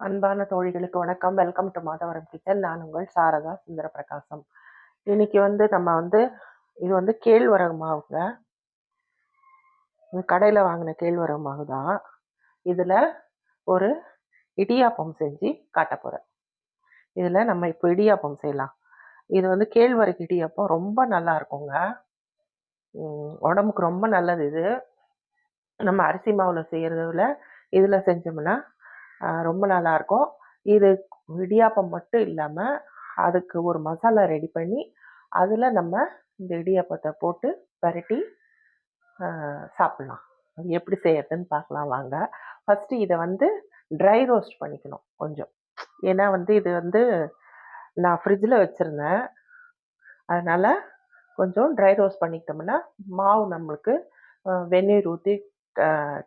அன்பான தோழிகளுக்கு வணக்கம். Welcome to Madhavaram kitchen நான் உங்கள் சாரதா சுந்தர பிரகாசம் இன்னைக்கு வந்து நம்ம வந்து இது வந்து கேழ்வரகு மாவுங்க கடையில் வாங்கின கேழ்வரகு மாவு தான் இதில் ஒரு இடியாப்பம் செஞ்சு காட்ட போகிறேன் இதில் நம்ம இப்போ இடியாப்பம் செய்யலாம். இது வந்து கேழ்வரகு இடியாப்பம். ரொம்ப நல்லா இருக்குங்க. உடம்புக்கு ரொம்ப நல்லது இது. நம்ம அரிசி மாவில் செய்கிறத விட இதில் செஞ்சோம்னா ரொம்ப நல்லா இருக்கும். இது இடியாப்பம் மட்டும் இல்லாமல் அதுக்கு ஒரு மசாலா ரெடி பண்ணி அதில் நம்ம இந்த இடியாப்பத்தை போட்டு பரட்டி சாப்பிட்லாம். எப்படி செய்யறதுன்னு பார்க்கலாம் வாங்க. ஃபஸ்ட்டு இதை வந்து ட்ரை ரோஸ்ட் பண்ணிக்கணும் கொஞ்சம். ஏன்னா வந்து இது வந்து நான் ஃப்ரிட்ஜில் வச்சுருந்தேன். அதனால் கொஞ்சம் ட்ரை ரோஸ்ட் பண்ணிக்கிட்டோம்னா மாவு நம்மளுக்கு வெந்நீர் ஊற்றி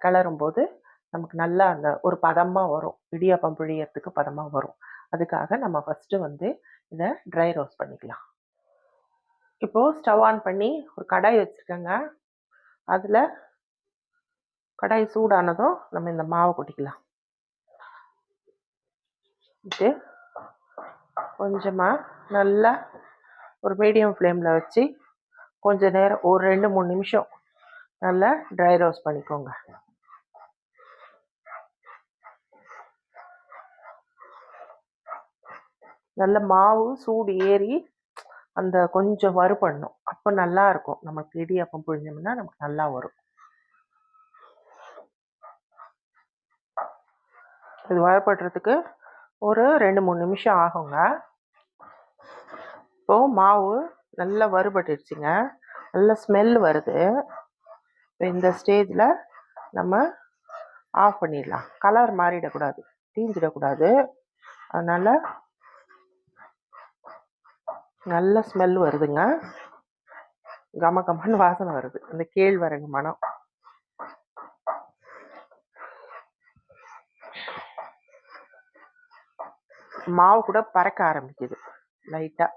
கிளறும் நமக்கு நல்லா அந்த ஒரு பதமாக வரும். இடியாப்பம் பிழியறதுக்கு பதமாக வரும். அதுக்காக நம்ம ஃபஸ்ட்டு வந்து இதை ட்ரை ரோஸ்ட் பண்ணிக்கலாம். இப்போது ஸ்டவ் ஆன் பண்ணி ஒரு கடாய் வச்சுருக்கேங்க. அதில் கடாய் சூடானதும் நம்ம இந்த மாவை கொட்டிக்கலாம். இது கொஞ்சமாக நல்லா ஒரு மீடியம் ஃப்ளேமில் வச்சு கொஞ்சம் நேரம் ஒரு ரெண்டு மூணு நிமிஷம் நல்லா ட்ரை ரோஸ்ட் பண்ணிக்கோங்க. நல்ல மாவு சூடு ஏறி அந்த கொஞ்சம் வறுபடணும் அப்போ நல்லா இருக்கும். நமக்கு இடியாப்பம் புழிஞ்சோம்னா நமக்கு நல்லா வரும். இது வறுபடுறதுக்கு ஒரு ரெண்டு மூணு நிமிஷம் ஆகுங்க. இப்போ மாவு நல்லா வறுபட்டுடுச்சுங்க நல்ல ஸ்மெல் வருது. இப்போ இந்த ஸ்டேஜில் நம்ம ஆஃப் பண்ணிடலாம். கலர் மாறிடக்கூடாது. தீஞ்சிடக்கூடாது. அதனால் நல்ல ஸ்மெல் வருதுங்க. கம கமன்னு வாசனை வருது. இந்த கேழ்வரகு மணம். மாவு கூட பறக்க ஆரம்பிக்குது. லைட்டாக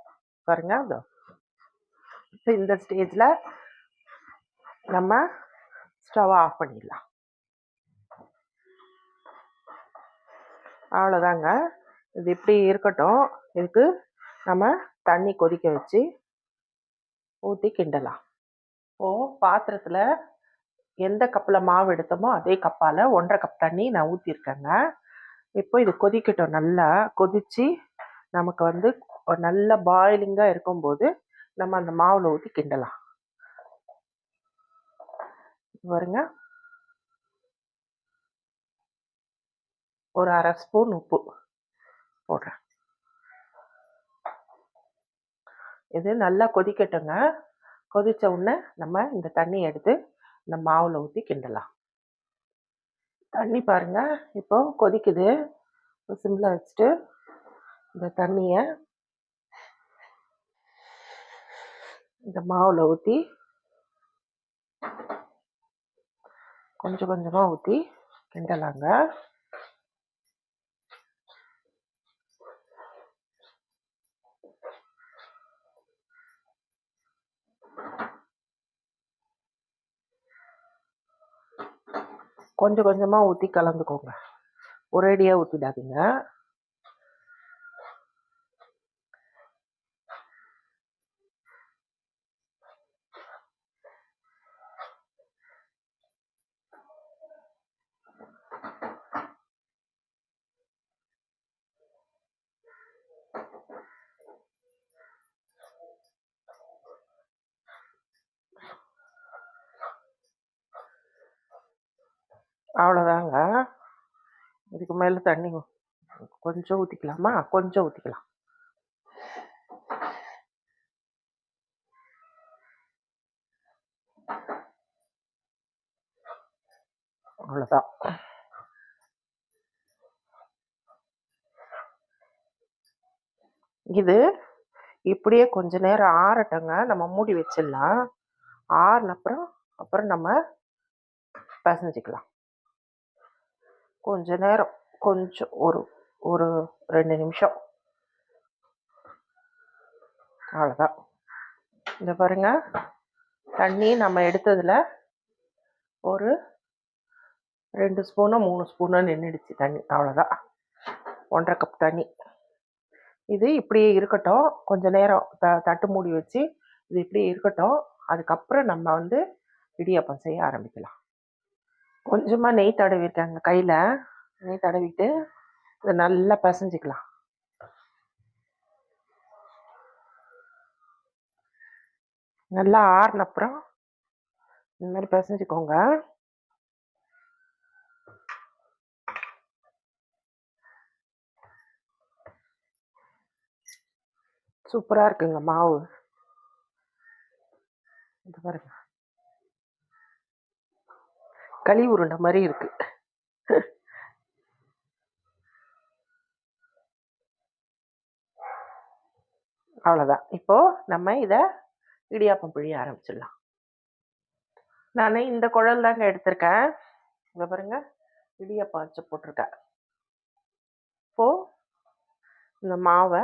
பாருங்க அதோ. இப்போ இந்த ஸ்டேஜில் நம்ம ஸ்டவ்வை ஆஃப் பண்ணிடலாம். அவ்வளோதாங்க இது இப்படி இருக்கட்டும். இதுக்கு நம்ம தண்ணி கொதிக்க வச்சு ஊற்றி கிண்டலாம். இப்போது பாத்திரத்தில் எந்த கப்பில் மாவு எடுத்தோமோ அதே கப்பால் ஒன்றரை கப் தண்ணி நான் ஊற்றிருக்கேங்க இப்போ இது கொதிக்கட்டும் நல்லா. கொதித்து நமக்கு வந்து நல்ல பாயிலிங்காக இருக்கும்போது நம்ம அந்த மாவில் ஊற்றி கிண்டலாம். பாருங்க. ஒரு அரை ஸ்பூன் உப்பு போடுறேன். இது நல்லா கொதிக்கட்டுங்க. கொதித்த உடனே நம்ம இந்த தண்ணி எடுத்து இந்த மாவில் ஊற்றி கிண்டலாம். தண்ணி பாருங்க இப்போ கொதிக்குது. சிம்மில் வச்சுட்டு இந்த தண்ணியை இந்த மாவில் ஊற்றி கொஞ்சம் கொஞ்சமாக ஊற்றி கிண்டலாங்க. கொஞ்சம் கொஞ்சமாக ஊற்றி கலந்துக்கோங்க. ஒரேடியாக ஊற்றிடாதீங்க அவ்வளோதாங்க. இதுக்கு மேலே தண்ணி கொஞ்சம் ஊற்றிக்கலாமா கொஞ்சம் ஊற்றிக்கலாம் அவ்வளோதான். இது இப்படியே கொஞ்ச நேரம் ஆறட்டங்க. நம்ம மூடி வச்சிடலாம். ஆறின அப்புறம் அப்புறம் நம்ம பசஞ்சிக்கலாம். கொஞ்ச நேரம் கொஞ்சம் ஒரு ஒரு ரெண்டு நிமிஷம். அவ்வளோதான் இந்த பாருங்க. தண்ணி நம்ம எடுத்ததில் ஒரு ரெண்டு ஸ்பூனோ மூணு ஸ்பூனோ நின்றுடுச்சு தண்ணி. அவ்வளோதான் ஒன்றரை கப் தண்ணி. இது இப்படியே இருக்கட்டும். கொஞ்ச நேரம் த தட்டு மூடி வச்சு இது இப்படியே இருக்கட்டும். அதுக்கப்புறம் நம்ம வந்து இடியாப்பம் செய்ய ஆரம்பிக்கலாம். கொஞ்சமாக நெய் தடவிருக்காங்க கையில். நெய் தடவிட்டு இதை நல்லா பிசைஞ்சிக்கலாம். நல்லா ஆறுன அப்புறம் இந்த மாதிரி பிசைஞ்சுக்கோங்க. சூப்பராக இருக்குங்க மாவு. இது பாருங்க. களி உருண்டை மாதிரி இருக்கு. அவ்வளோதான் இப்போ நம்ம இதை இடியாப்பம் பிழிய ஆரம்பிச்சிடலாம். நான் இந்த குழல் தாங்க எடுத்திருக்கேன். இங்கே பாருங்க இடியாப்பம் அச்சு போட்டிருக்கேன். இப்போ இந்த மாவை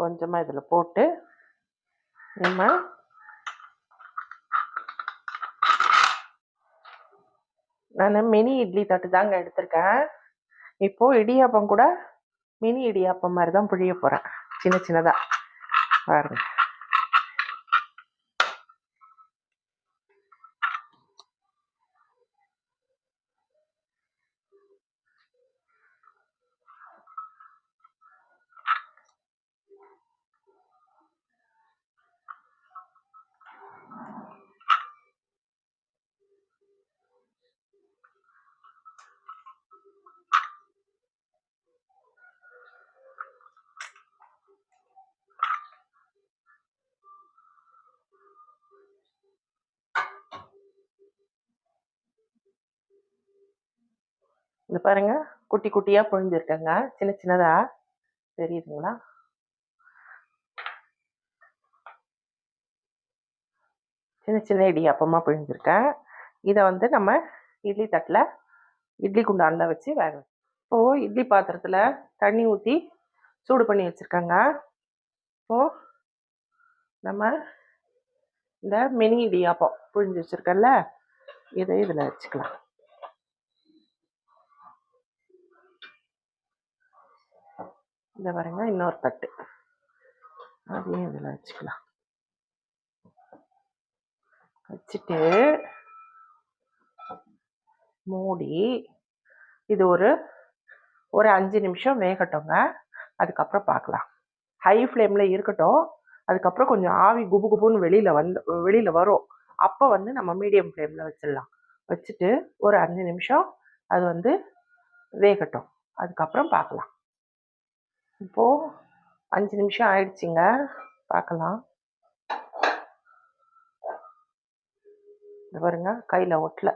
கொஞ்சமாக இதில் போட்டு நம்ம நான் மினி இட்லி தட்டு தாங்க எடுத்திருக்கேன். இப்போது இடியாப்பம் கூட மினி இடியாப்பம் மாதிரி தான் புழிய போகிறேன் சின்ன சின்னதாக பாருங்கள் இந்த பாருங்க குட்டி குட்டியாக புழிஞ்சிருக்கேங்க. சின்ன சின்னதாக தெரியுதுங்களா? சின்ன சின்ன இடியாப்பமாக பிழிஞ்சிருக்கேன். இதை வந்து நம்ம இட்லி தட்டில் இட்லி குண்டானில் வச்சு வேக இப்போது இப்போ இட்லி பாத்திரத்தில் தண்ணி ஊற்றி சூடு பண்ணி வச்சுருக்கேங்க. இப்போ நம்ம இந்த மினி இடியாப்பம் புழிஞ்சு வச்சுருக்கல்ல இதை இதில் வச்சுக்கலாம். இந்த பாருங்க இன்னொரு தட்டு. அதையும் இதில் வச்சுக்கலாம். வச்சுட்டு மூடி இது ஒரு ஒரு அஞ்சு நிமிஷம் வேகட்டுங்க. அதுக்கப்புறம் பார்க்கலாம் ஹை ஃப்ளேமில் இருக்கட்டும் அதுக்கப்புறம் கொஞ்சம் ஆவி குபு குபுன்னு வெளியில் வந்து வெளியில் வரும். அப்போ வந்து நம்ம மீடியம் ஃப்ளேமில் வச்சிடலாம். வச்சுட்டு ஒரு அஞ்சு நிமிஷம் அது வந்து வேகட்டும். அதுக்கப்புறம் பார்க்கலாம் இப்போது அஞ்சு நிமிஷம் ஆயிடுச்சுங்க. பார்க்கலாம் இது பாருங்க கையில் ஒட்டல.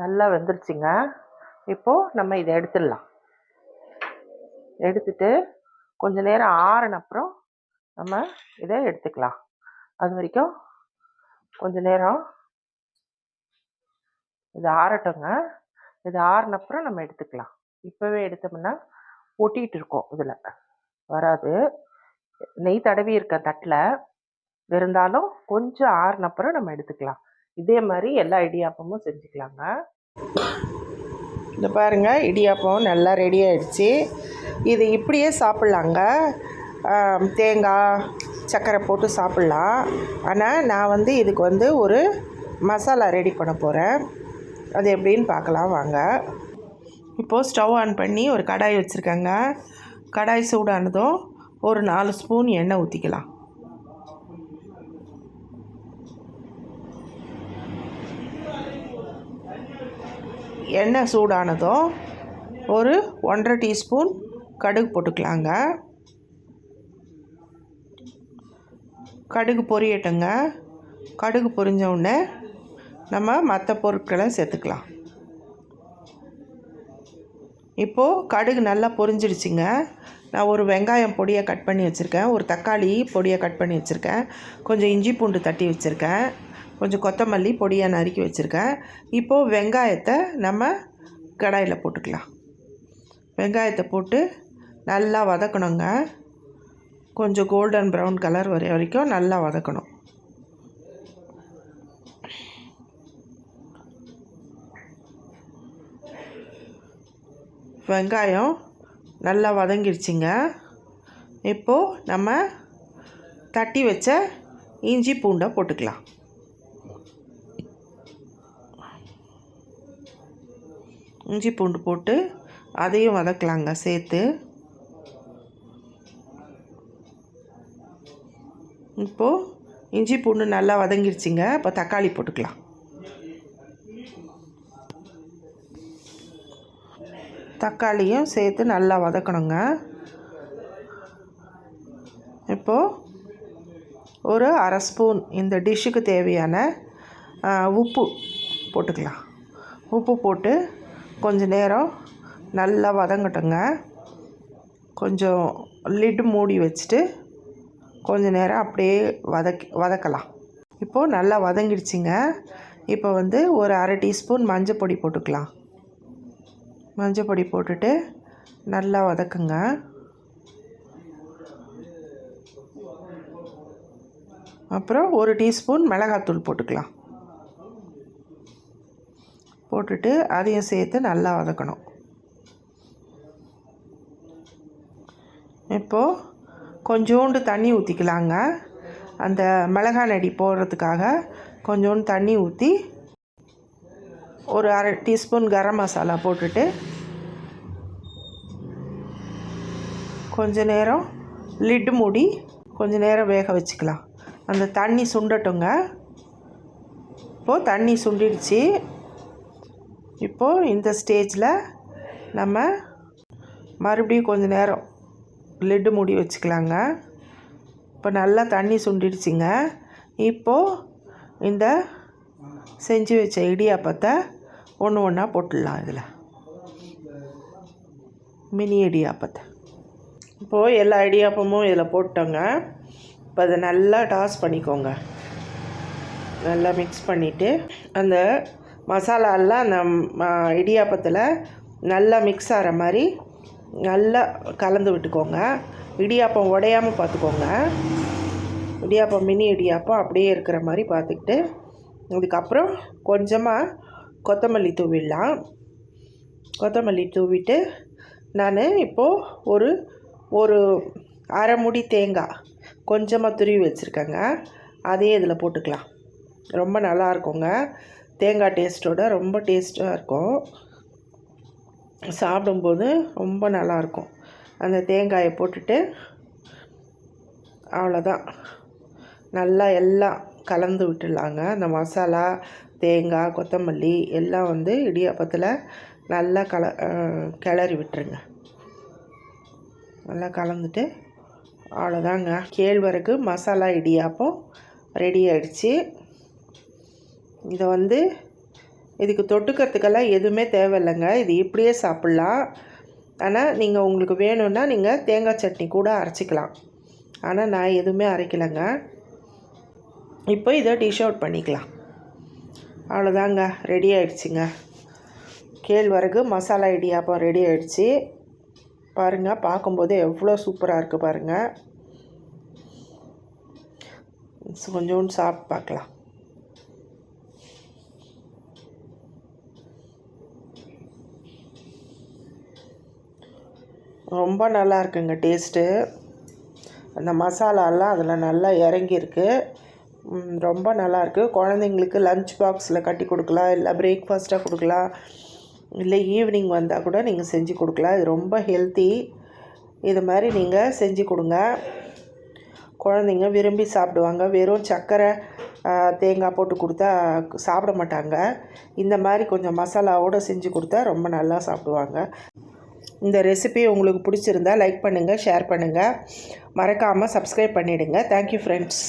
நல்லா வெந்துருச்சுங்க. இப்போ நம்ம இதை எடுத்துடலாம். எடுத்துட்டு கொஞ்ச நேரம் ஆறின அப்புறம் நம்ம இதை எடுத்துக்கலாம். அது வரைக்கும் கொஞ்ச நேரம் இது ஆறட்டுங்க. இது ஆறினப்புறம் நம்ம எடுத்துக்கலாம். இப்போவே எடுத்தோம்னா ஒட்டிகிட்டு இருக்கோம் இதில். வராது. நெய் தடவி இருக்க தட்டில். இருந்தாலும் கொஞ்சம் ஆறுனப்புறம் நம்ம எடுத்துக்கலாம். இதே மாதிரி எல்லா இடியாப்பமும் செஞ்சுக்கலாங்க. இந்த பாருங்கள் இடியாப்பம் நல்லா ரெடி ஆயிடுச்சு. இது இப்படியே சாப்பிட்லாங்க. தேங்காய் சர்க்கரை போட்டு சாப்பிட்லாம். ஆனால் நான் வந்து இதுக்கு வந்து ஒரு மசாலா ரெடி பண்ண போகிறேன் அது எப்படின்னு பார்க்கலாம் வாங்க. இப்போது ஸ்டவ் ஆன் பண்ணி ஒரு கடாய் வச்சுருக்கேங்க. கடாய் சூடானதும் ஒரு நாலு ஸ்பூன் எண்ணெய் ஊற்றிக்கலாம் எண்ணெய் சூடானதும் ஒரு ஒன்றரை டீஸ்பூன் கடுகு போட்டுக்கலாங்க. கடுகு பொரியட்டுங்க. கடுகு பொரிஞ்ச உடனே நம்ம மற்ற பொருட்களை சேர்த்துக்கலாம். இப்போது கடுகு நல்லா பொரிஞ்சிடுச்சுங்க. நான் ஒரு வெங்காயம் பொடியை கட் பண்ணி வச்சுருக்கேன். ஒரு தக்காளி பொடியை கட் பண்ணி வச்சுருக்கேன். கொஞ்சம் இஞ்சி பூண்டு தட்டி வச்சுருக்கேன். கொஞ்சம் கொத்தமல்லி பொடியாக நறுக்கி வச்சுருக்கேன். இப்போது வெங்காயத்தை நம்ம கடாயில் போட்டுக்கலாம். வெங்காயத்தை போட்டு நல்லா வதக்கணுங்க. கொஞ்சம் கோல்டன் ப்ரௌன் கலர் வர வரைக்கும் நல்லா வதக்கணும். வெங்காயம் நல்லா வதங்கிடுச்சிங்க. இப்போது நம்ம தட்டி வச்ச இஞ்சி பூண்டை போட்டுக்கலாம். இஞ்சி பூண்டு போட்டு அதையும் வதக்கலாங்க சேர்த்து. இப்போது இஞ்சி பூண்டு நல்லா வதங்கிடுச்சிங்க. இப்போ தக்காளி போட்டுக்கலாம். தக்காளியும் சேர்த்து நல்லா வதக்கணுங்க. இப்போது ஒரு அரை ஸ்பூன் இந்த டிஷ்ஷுக்கு தேவையான உப்பு போட்டுக்கலாம். உப்பு போட்டு கொஞ்சம் நேரம் நல்லா வதங்கட்டுங்க. கொஞ்சம் லிட் மூடி வச்சுட்டு கொஞ்ச நேரம் அப்படியே வதக்கி வதக்கலாம். இப்போது நல்லா வதங்கிடுச்சிங்க. இப்போ வந்து ஒரு அரை டீஸ்பூன் மஞ்சள் பொடி போட்டுக்கலாம். மஞ்சள் பொடி போட்டுட்டு நல்லா வதக்குங்க. அப்புறம் ஒரு டீஸ்பூன் மிளகாத்தூள் போட்டுக்கலாம். போட்டுட்டு அதையும் சேர்த்து நல்லா வதக்கணும். இப்போது கொஞ்சோண்டு தண்ணி ஊற்றிக்கலாங்க அந்த மிளகா நடி போடுறதுக்காக கொஞ்சோண்டு தண்ணி ஊற்றி ஒரு அரை டீஸ்பூன் கரம் மசாலா போட்டுட்டு கொஞ்ச நேரம் லிட்டு மூடி கொஞ்ச நேரம் வேக வச்சுக்கலாம். அந்த தண்ணி சுண்டட்டுங்க. இப்போது தண்ணி சுண்டிடுச்சு. இப்போது இந்த ஸ்டேஜில் நம்ம மறுபடியும் கொஞ்ச நேரம் லிட்டு மூடி வச்சுக்கலாங்க. இப்போ நல்லா தண்ணி சுண்டிடுச்சிங்க. இப்போது இந்த செஞ்சு வச்ச இடியாப்பத்தை ஒன்று ஒன்றா போட்டுடலாம் இதில். மினி இடியாப்பத்தை இப்போது எல்லா இடியாப்பமும் இதில் போட்டோங்க. இப்போ அதை நல்லா டாஸ் பண்ணிக்கோங்க. நல்லா மிக்ஸ் பண்ணிவிட்டு அந்த மசாலாலாம் அந்த இடியாப்பத்தில் நல்லா மிக்ஸ் ஆகிற மாதிரி நல்லா கலந்து விட்டுக்கோங்க. இடியாப்பம் உடையாமல் பார்த்துக்கோங்க இடியாப்பம் மினி இடியாப்பம் அப்படியே இருக்கிற மாதிரி பார்த்துக்கிட்டு அதுக்கப்புறம் கொஞ்சமாக கொத்தமல்லி தூவிடலாம். கொத்தமல்லி தூவிட்டு நான் இப்போது ஒரு ஒரு அரை முடி தேங்காய் கொஞ்சமாக துருவி வச்சுருக்கேங்க. அதையும் இதில் போட்டுக்கலாம். ரொம்ப நல்லா இருக்குங்க. தேங்காய் டேஸ்ட்டோட ரொம்ப டேஸ்ட்டாக இருக்கும். சாப்பிடும்போது ரொம்ப நல்லாயிருக்கும் அந்த தேங்காயை போட்டுட்டு அவ்வளோதான். நல்லா எல்லாம் கலந்து விட்டுடலாங்க. அந்த மசாலா தேங்காய் கொத்தமல்லி எல்லாம் வந்து இடியாப்பத்தில் நல்லா கல கிளறி விட்டுருங்க. நல்லா கலந்துட்டு அவ்வளோதாங்க. கேழ்வரகு மசாலா இடியாப்பம் ரெடி ஆகிடுச்சு இதை வந்து இதுக்கு தொட்டுக்கிறதுக்கெல்லாம் எதுவுமே தேவையில்லைங்க. இது இப்படியே சாப்பிட்லாம். ஆனால் நீங்கள் உங்களுக்கு வேணும்னா நீங்கள் தேங்காய் சட்னி கூட அரைச்சிக்கலாம். ஆனால் நான் எதுவுமே அரைக்கலைங்க. இப்போ இதை டிஷ் அவுட் பண்ணிக்கலாம். அவ்வளோதாங்க ரெடி ஆயிடுச்சுங்க. கேழ்வரகு மசாலா இடியாப்பம் ரெடி ஆயிடுச்சு. பாருங்கள் பார்க்கும்போது எவ்வளோ சூப்பராக இருக்குது பாருங்கள் கொஞ்சோண்டு சாப்பிட்டு பார்க்கலாம். ரொம்ப நல்லா இருக்குங்க டேஸ்ட்டு அந்த மசாலாலாம் அதில் நல்லா இறங்கியிருக்கு. ரொம்ப நல்லாயிருக்கு குழந்தைங்களுக்கு லஞ்ச் பாக்ஸில் கட்டி கொடுக்கலாம் இல்லை பிரேக்ஃபாஸ்ட்டாக கொடுக்கலாம் இல்லை ஈவினிங் வந்தால் கூட நீங்கள் செஞ்சு கொடுக்கலாம். இது ரொம்ப ஹெல்த்தி இது மாதிரி நீங்கள் செஞ்சு கொடுங்க. குழந்தைங்க விரும்பி சாப்பிடுவாங்க. வெறும் சர்க்கரை தேங்காய் போட்டு கொடுத்தா சாப்பிட மாட்டாங்க. இந்த மாதிரி கொஞ்சம் மசாலாவோடு செஞ்சு கொடுத்தா ரொம்ப நல்லா சாப்பிடுவாங்க. இந்த ரெசிபி உங்களுக்கு பிடிச்சிருந்தா லைக் பண்ணுங்கள் ஷேர் பண்ணுங்கள் மறக்காமல் சப்ஸ்கிரைப் பண்ணிவிடுங்க தேங்க்யூ ஃப்ரெண்ட்ஸ்